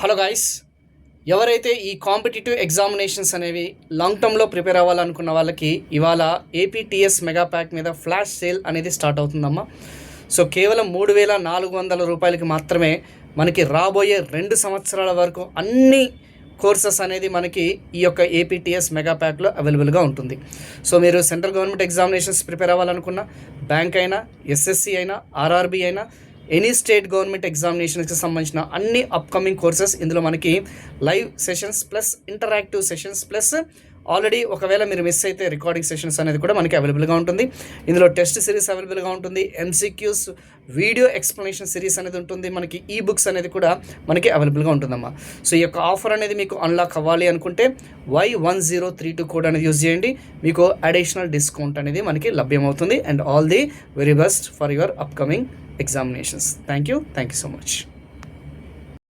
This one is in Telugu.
హలో గాయస్ ఎవరైతే ఈ కాంపిటేటివ్ ఎగ్జామినేషన్స్ అనేవి లాంగ్ టర్మ్లో ప్రిపేర్ అవ్వాలనుకున్న వాళ్ళకి ఇవాళ ఏపీటీఎస్ మెగా ప్యాక్ మీద ఫ్లాష్ సేల్ అనేది స్టార్ట్ అవుతుందమ్మా. సో కేవలం మూడు వేల నాలుగు వందల రూపాయలకి మాత్రమే మనకి రాబోయే రెండు సంవత్సరాల వరకు అన్ని కోర్సెస్ అనేది మనకి ఈ యొక్క ఏపీటీఎస్ మెగా ప్యాక్లో అవైలబుల్గా ఉంటుంది. సో మీరు సెంట్రల్ గవర్నమెంట్ ఎగ్జామినేషన్స్ ప్రిపేర్ అవ్వాలనుకున్న బ్యాంక్ అయినా ఎస్ఎస్సి అయినా ఆర్ఆర్బి అయినా ఎనీ స్టేట్ గవర్నమెంట్ ఎగ్జామినేషన్స్కి సంబంధించిన అన్ని అప్కమింగ్ కోర్సెస్ ఇందులో మనకి live sessions plus interactive sessions plus already ఒకవేళ మీరు మిస్ అయితే రికార్డింగ్ సెషన్స్ అనేది కూడా మనకి అవైలబుల్గా ఉంటుంది. ఇందులో టెస్ట్ సిరీస్ అవైలబుల్గా ఉంటుంది. ఎంసీక్యూస్ వీడియో ఎక్స్ప్లెనేషన్ సిరీస్ అనేది ఉంటుంది. మనకి ఈ బుక్స్ అనేది కూడా మనకి అవైలబుల్గా ఉంటుందమ్మా. సో ఈ యొక్క ఆఫర్ అనేది మీకు అన్లాక్ అవ్వాలి అనుకుంటే Y one zero three two code అనేది యూజ్ చేయండి. మీకు అడిషనల్ డిస్కౌంట్ అనేది మనకి లభ్యమవుతుంది. And all the very best for your upcoming examinations. Thank you. Thank you so much.